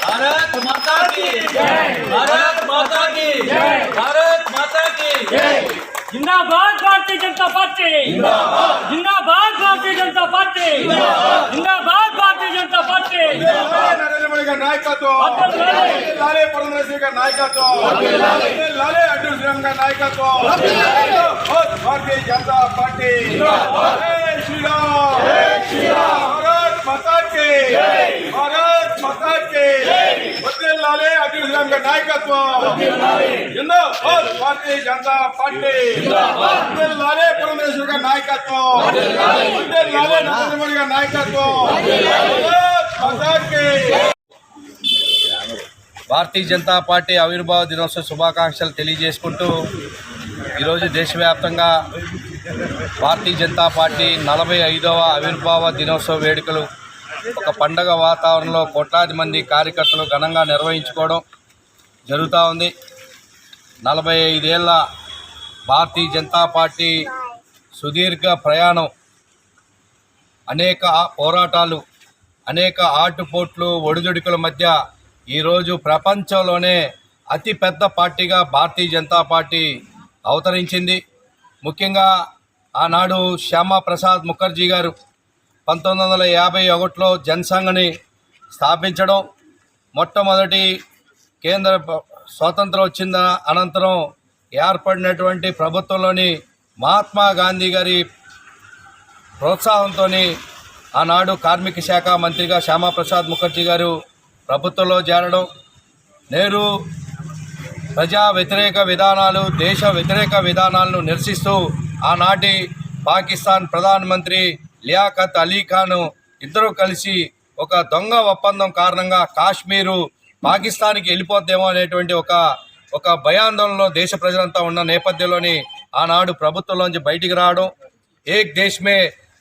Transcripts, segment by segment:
भारत माता की भारत माता की भारत माता की जिंदाबाद भारतीय जनता पार्टी। जिंदाबाद। भारतीय जनता पार्टी। जिंदाबाद। भारतीय जनता पार्टी। नरेंद्र मोदी का नायकत्व। లాలే పురంధరేశ్వరి గారి నాయకత్వం లాలే అడ్డు శ్రీరామ్ గారి నాయకత్వం భారతీయ జనతా పార్టీ జై శ్రీరామ్ భారత్ మాతా కి భారత్ మాతా కి వద్దే లాలే అడ్డు శ్రీరామ్ గారి నాయకత్వం జిందాబాద్ భారతీయ జనతా పార్టీ వద్దే లాలే పురంధరేశ్వరి గారి నాయకత్వం వద్దే లాలే నరేంద్ర మోడీ గారి నాయకత్వం భారత్ మాతా కి భారతీయ జనతా పార్టీ ఆవిర్భావ దినోత్సవ శుభాకాంక్షలు తెలియజేసుకుంటూ ఈరోజు దేశవ్యాప్తంగా భారతీయ జనతా పార్టీ నలభై ఐదవ ఆవిర్భావ దినోత్సవ వేడుకలు ఒక పండగ వాతావరణంలో కోట్లాది మంది కార్యకర్తలు ఘనంగా నిర్వహించుకోవడం జరుగుతూ ఉంది. నలభై ఐదేళ్ళ భారతీయ జనతా పార్టీ సుదీర్ఘ ప్రయాణం అనేక పోరాటాలు అనేక ఆటుపోట్లు ఒడిదుడుకుల మధ్య ఈరోజు ప్రపంచంలోనే అతిపెద్ద పార్టీగా భారతీయ జనతా పార్టీ అవతరించింది. ముఖ్యంగా ఆనాడు శ్యామా ప్రసాద్ ముఖర్జీ గారు పంతొమ్మిది వందల యాభై ఒకటిలో జనసంఘని స్థాపించడం మొట్టమొదటి కేంద్ర స్వాతంత్రం వచ్చిన అనంతరం ఏర్పడినటువంటి ప్రభుత్వంలోని మహాత్మా గాంధీ గారి ప్రోత్సాహంతో ఆనాడు కార్మిక శాఖ మంత్రిగా శ్యామాప్రసాద్ ముఖర్జీ గారు ప్రభుత్వంలో చేరడం నెహ్రూ ప్రజా వ్యతిరేక విధానాలు దేశ వ్యతిరేక విధానాలను నిరసిస్తూ ఆనాటి పాకిస్తాన్ ప్రధానమంత్రి లియాఖత్ అలీ ఖాన్ ఇద్దరూ కలిసి ఒక దొంగ ఒప్పందం కారణంగా కాశ్మీరు పాకిస్తాన్కి వెళ్ళిపోద్దేమో అనేటువంటి ఒక ఒక భయాందోళనలో దేశ ప్రజలంతా ఉన్న నేపథ్యంలోని ఆనాడు ప్రభుత్వంలోంచి బయటికి రావడం ఏక్ దేశ్ మే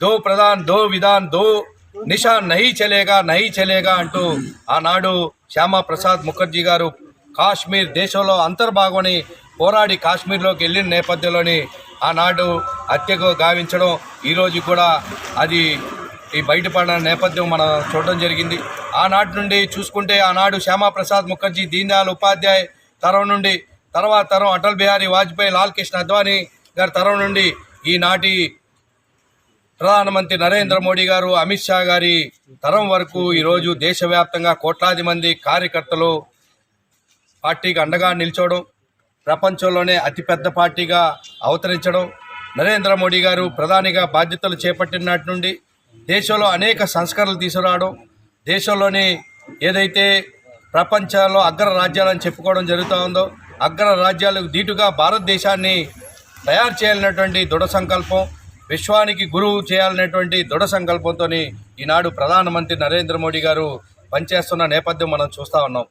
దో ప్రధాన్ దో విధాన్ దో నిషా నహీ చలేగా నహీ చలేగా అంటూ ఆనాడు శ్యామాప్రసాద్ ముఖర్జీ గారు కాశ్మీర్ దేశంలో అంతర్భాగమని పోరాడి కాశ్మీర్లోకి వెళ్ళిన నేపథ్యంలోని ఆనాడు హత్యకు గావించడం ఈరోజు కూడా అది ఈ బయటపడిన నేపథ్యం మనం చూడడం జరిగింది. ఆనాటి నుండి చూసుకుంటే ఆనాడు శ్యామాప్రసాద్ ముఖర్జీ దీన్ దయాళ్ ఉపాధ్యాయ్ తరం నుండి తర్వాత తరం అటల్ బిహారీ వాజ్పేయి లాల్ కృష్ణ అద్వానీ గారి తరం నుండి ఈనాటి ప్రధానమంత్రి నరేంద్ర మోడీ గారు అమిత్ షా గారి తరం వరకు ఈరోజు దేశవ్యాప్తంగా కోట్లాది మంది కార్యకర్తలు పార్టీకి అండగా నిల్చోవడం ప్రపంచంలోనే అతిపెద్ద పార్టీగా అవతరించడం నరేంద్ర మోడీ గారు ప్రధానిగా బాధ్యతలు చేపట్టినటి నుండి దేశంలో అనేక సంస్కరణలు తీసుకురావడం దేశంలోని ఏదైతే ప్రపంచంలో అగ్ర రాజ్యాలని చెప్పుకోవడం జరుగుతూ ఉందో అగ్ర రాజ్యాలకు దీటుగా భారతదేశాన్ని తయారు చేయాలన్నటువంటి దృఢ సంకల్పం విశ్వానికి గురువు చేయాలనేటువంటి దృఢ సంకల్పంతో ఈనాడు ప్రధానమంత్రి నరేంద్ర మోడీ గారు పనిచేస్తున్న నేపథ్యం మనం చూస్తూ ఉన్నాం.